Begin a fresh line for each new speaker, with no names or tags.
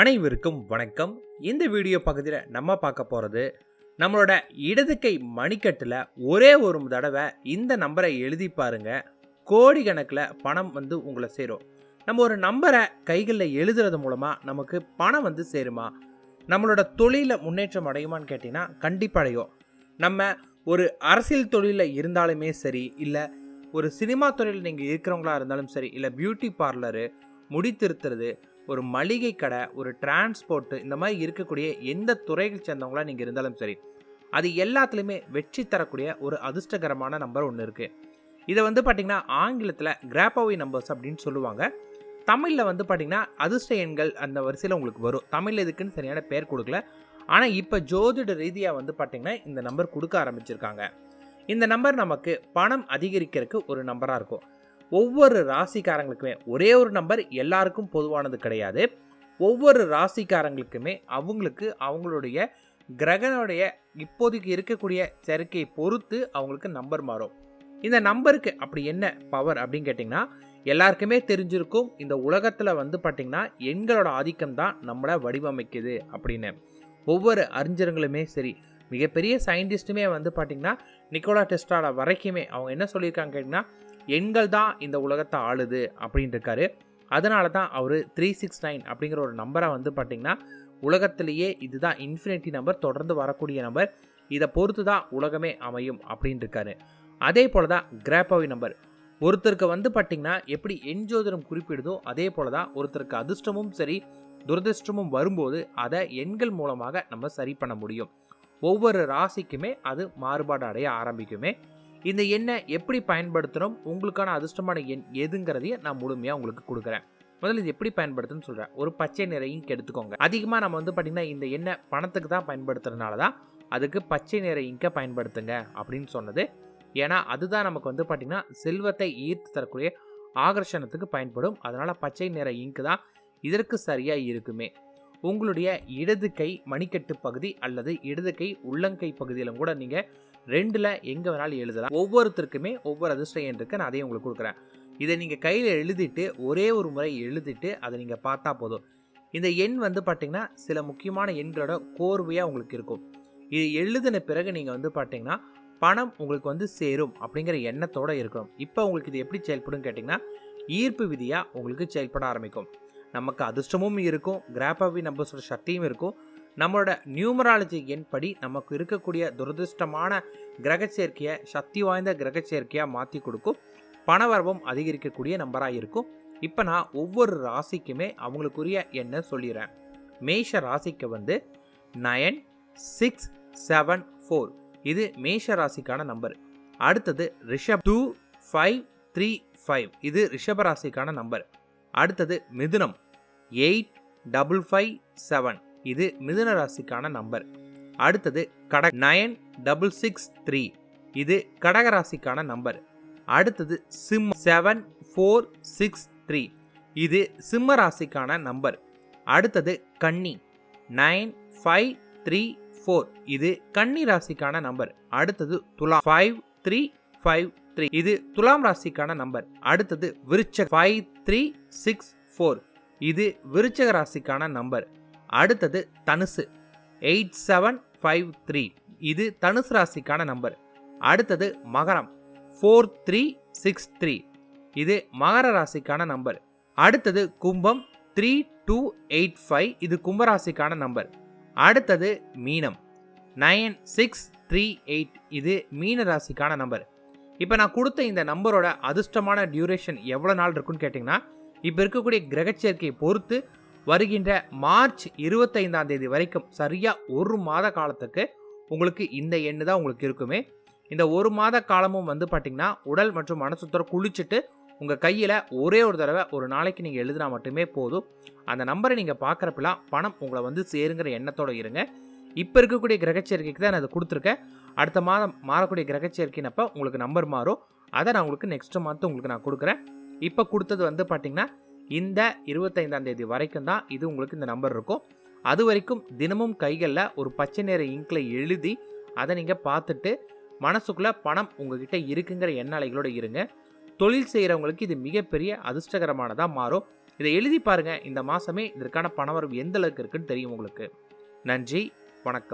அனைவருக்கும் வணக்கம். இந்த வீடியோ பகுதியில் நம்ம பார்க்க போகிறது நம்மளோட இடது கை மணிக்கட்டில் ஒரே ஒரு தடவை இந்த நம்பரை எழுதி பாருங்கள் கோடி கணக்கில் பணம் வந்து உங்களை சேரும். நம்ம ஒரு நம்பரை கைகளில் எழுதுறது மூலமாக நமக்கு பணம் வந்து சேருமா? நம்மளோட தொழிலில் முன்னேற்றம் அடையுமான்னு கேட்டிங்கன்னா கண்டிப்பாக அடையும். நம்ம ஒரு அரசியல் தொழிலில் இருந்தாலுமே சரி இல்லை ஒரு சினிமா துறையில் நீங்கள் இருக்கிறவங்களா இருந்தாலும் சரி இல்லை பியூட்டி பார்லரு முடி திருத்துறது ஒரு மளிகை கடை ஒரு டிரான்ஸ்போர்ட்டு இந்த மாதிரி இருக்கக்கூடிய எந்த துறைகள் சேர்ந்தவங்களா நீங்கள் இருந்தாலும் சரி அது எல்லாத்துலேயுமே வெற்றி தரக்கூடிய ஒரு அதிர்ஷ்டகரமான நம்பர் ஒன்று இருக்குது இதை வந்து பார்த்திங்கன்னா ஆங்கிலத்தில் கிராப்போவி நம்பர்ஸ் அப்படின்னு சொல்லுவாங்க. தமிழில் வந்து பார்த்திங்கன்னா அதிர்ஷ்ட எண்கள் அந்த வரிசையில் உங்களுக்கு வரும். தமிழ் இதுக்குன்னு சரியான பேர் கொடுக்கல. ஆனால் இப்போ ஜோதிட ரீதியாக வந்து பார்த்திங்கன்னா இந்த நம்பர் கொடுக்க ஆரம்பிச்சிருக்காங்க. இந்த நம்பர் நமக்கு பணம் அதிகரிக்கிறதுக்கு ஒரு நம்பராக இருக்கும். ஒவ்வொரு ராசிக்காரங்களுக்குமே ஒரே ஒரு நம்பர் எல்லாருக்கும் பொதுவானது கிடையாது. ஒவ்வொரு ராசிக்காரங்களுக்குமே அவங்களுக்கு அவங்களுடைய கிரகனுடைய இப்போதைக்கு இருக்கக்கூடிய சேர்க்கையை பொறுத்து அவங்களுக்கு நம்பர் மாறும். இந்த நம்பருக்கு அப்படி என்ன பவர் அப்படின்னு கேட்டிங்கன்னா எல்லாருக்குமே தெரிஞ்சிருக்கும். இந்த உலகத்தில் வந்து பார்த்திங்கன்னா எண்களோட ஆதிக்கம் தான் நம்மளை வடிவமைக்குது அப்படின்னு. ஒவ்வொரு அறிஞர்களுமே சரி மிகப்பெரிய சயின்டிஸ்ட்டுமே வந்து பார்த்திங்கன்னா நிக்கோலா டெஸ்டால வரைக்குமே அவங்க என்ன சொல்லியிருக்காங்க கேட்டிங்கன்னா எண்கள் தான் இந்த உலகத்தை ஆளுது அப்படின்ட்டு இருக்காரு அதனால தான் அவர் த்ரீ சிக்ஸ் நைன் அப்படிங்கிற ஒரு நம்பரை வந்து பார்த்திங்கன்னா உலகத்திலேயே இதுதான் இன்ஃபினிட்டி நம்பர் தொடர்ந்து வரக்கூடிய நம்பர் இதை பொறுத்து தான் உலகமே அமையும் அப்படின்ட்டு இருக்காரு அதே போல் தான் கிராப்பவி நம்பர் ஒருத்தருக்கு வந்து பார்த்திங்கன்னா எப்படி எண் ஜோதிடம் குறிப்பிடுதோ அதே போல் தான் ஒருத்தருக்கு அதிர்ஷ்டமும் சரி துரதிர்ஷ்டமும் வரும்போது அதை எண்கள் மூலமாக நம்ம சரி பண்ண முடியும். ஒவ்வொரு ராசிக்குமே அது மாறுபாடு அடைய ஆரம்பிக்குமே. இந்த எண்ணை எப்படி பயன்படுத்தணும் உங்களுக்கான அதிர்ஷ்டமான எண் எதுங்கிறதையும் நான் முழுமையாக உங்களுக்கு கொடுக்குறேன். முதல்ல இது எப்படி பயன்படுத்துன்னு சொல்கிறேன் ஒரு பச்சை நிற இங்க் எடுத்துக்கோங்க அதிகமாக நம்ம வந்து பார்த்திங்கன்னா இந்த எண்ணெய் பணத்துக்கு தான் பயன்படுத்துறதுனால தான் அதுக்கு பச்சை நிற இங்கை பயன்படுத்துங்க அப்படின்னு சொன்னது. ஏன்னா அதுதான் நமக்கு வந்து பார்த்திங்கன்னா செல்வத்தை ஈர்த்து தரக்கூடிய ஆகர்ஷணத்துக்கு பயன்படும். அதனால் பச்சை நிற இங்கு தான் இதற்கு சரியாக இருக்குமே. உங்களுடைய இடது கை மணிக்கட்டு பகுதி அல்லது இடது கை உள்ளங்கை பகுதியிலும் கூட நீங்கள் ரெண்டில் எங்கே வேணாலும் எழுதலாம். ஒவ்வொருத்தருக்குமே ஒவ்வொரு அதிர்ஷ்ட எண் இருக்குது நான் அதையும் உங்களுக்கு கொடுக்குறேன். இதை நீங்கள் கையில் எழுதிட்டு ஒரே ஒரு முறை எழுதிட்டு அதை நீங்கள் பார்த்தா போதும். இந்த எண் வந்து பார்த்தீங்கன்னா சில முக்கியமான எண்களோட கோர்வையாக உங்களுக்கு இருக்கும். இது எழுதின பிறகு நீங்கள் வந்து பார்த்தீங்கன்னா பணம் உங்களுக்கு வந்து சேரும் அப்படிங்கிற எண்ணத்தோடு இருக்கணும் இப்போ உங்களுக்கு இது எப்படி செயல்படும் கேட்டிங்கன்னா ஈர்ப்பு விதியாக உங்களுக்கு செயல்பட ஆரம்பிக்கும். நமக்கு அதிர்ஷ்டமும் இருக்கும் கிராப்பாவி நம்பர்ஸோட சக்தியும் இருக்கும். நம்மளோட நியூமராலஜி எண் படி நமக்கு இருக்கக்கூடிய துரதிருஷ்டமான கிரக சேர்க்கையை சக்தி வாய்ந்த கிரக சேர்க்கையாக மாற்றி கொடுக்கும். பணவரவும் அதிகரிக்கக்கூடிய நம்பராக இருக்கும். இப்போ நான் ஒவ்வொரு ராசிக்குமே அவங்களுக்குரிய எண்ணை சொல்லிடுறேன் மேஷ ராசிக்கு வந்து நயன் சிக்ஸ் செவன் ஃபோர். இது மேஷ ராசிக்கான நம்பர். அடுத்தது ரிஷப் டூ ஃபைவ் த்ரீ ஃபைவ். இது ரிஷப ராசிக்கான நம்பர். அடுத்தது மிதுனம் எயிட் டபுள் ஃபைவ் செவன். இது மிதுன ராசிக்கான நம்பர். அடுத்தது கட நயன் டபுள் சிக்ஸ் த்ரீ. இது கடக ராசிக்கான நம்பர். அடுத்தது சிம் செவன் ஃபோர் சிக்ஸ் த்ரீ. இது சிம்ம ராசிக்கான நம்பர். அடுத்தது கன்னி நைன் ஃபைவ் த்ரீ ஃபோர். இது கன்னி ராசிக்கான நம்பர். அடுத்தது துலாம் ஃபைவ் த்ரீ ஃபைவ் த்ரீ. இது துலாம் ராசிக்கான நம்பர். அடுத்தது விருச்ச ஃபைவ் த்ரீ சிக்ஸ் ஃபோர். இது விருச்சக ராசிக்கான நம்பர். அடுத்தது தனுசு. Eight seven five three. இது தனுசு ராசிக்கான நம்பர். அடுத்தது மகரம். Four three six three. இது மகர ராசிக்கான நம்பர். அடுத்தது கும்பம் த்ரீ டூ எயிட் ஃபைவ். இது கும்பராசிக்கான நம்பர். அடுத்தது மீனம். Nine six three eight. இது மீன ராசிக்கான நம்பர். இப்போ நான் கொடுத்த இந்த நம்பரோட அதிர்ஷ்டமான டியூரேஷன் எவ்வளோ நாள் இருக்குன்னு கேட்டிங்கன்னா இப்போ இருக்கக்கூடிய கிரகச்சேர்க்கையை பொறுத்து வருகின்ற மார்ச் இருபத்தைந்தாம் தேதி வரைக்கும் சரியாக ஒரு மாத காலத்துக்கு உங்களுக்கு இந்த எண்ணு தான் உங்களுக்கு இருக்குமே. இந்த ஒரு மாத காலமும் வந்து பார்த்திங்கன்னா உடல் மற்றும் மனசுத்தர குளிச்சுட்டு உங்கள் கையில் ஒரே ஒரு தடவை ஒரு நாளைக்கு நீங்கள் எழுதினா மட்டுமே போதும். அந்த நம்பரை நீங்கள் பார்க்குறப்பெல்லாம் பணம் உங்களை வந்து சேருங்கிற எண்ணத்தோடு இருங்க. இப்போ இருக்கக்கூடிய கிரகச்சேர்க்கைக்கு தான் நான் அதை கொடுத்துருக்கேன். அடுத்த மாதம் மாறக்கூடிய கிரகச்சேர்க்கைனப்போ உங்களுக்கு நம்பர் மாறும். அதை நான் உங்களுக்கு நெக்ஸ்ட் மந்த் உங்களுக்கு நான் கொடுக்குறேன். இப்போ கொடுத்தது வந்து பார்த்திங்கன்னா இந்த இருபத்தைந்தாம் தேதி வரைக்கும் தான் இது உங்களுக்கு இந்த நம்பர் இருக்கும். அது வரைக்கும் தினமும் கைகளில் ஒரு பச்சை நிற இங்கில் எழுதி அதை நீங்கள் பார்த்துட்டு மனசுக்குள்ளே பணம் உங்ககிட்ட இருக்குங்கிற எண்ணாலைகளோடு இருங்க. தொழில் செய்கிறவங்களுக்கு இது மிகப்பெரிய அதிர்ஷ்டகரமானதாக மாறும். இதை எழுதி பாருங்கள் இந்த மாசமே இதற்கான பணவரவு எந்த அளவுக்கு இருக்குன்னு தெரியும் உங்களுக்கு. நன்றி. வணக்கம்.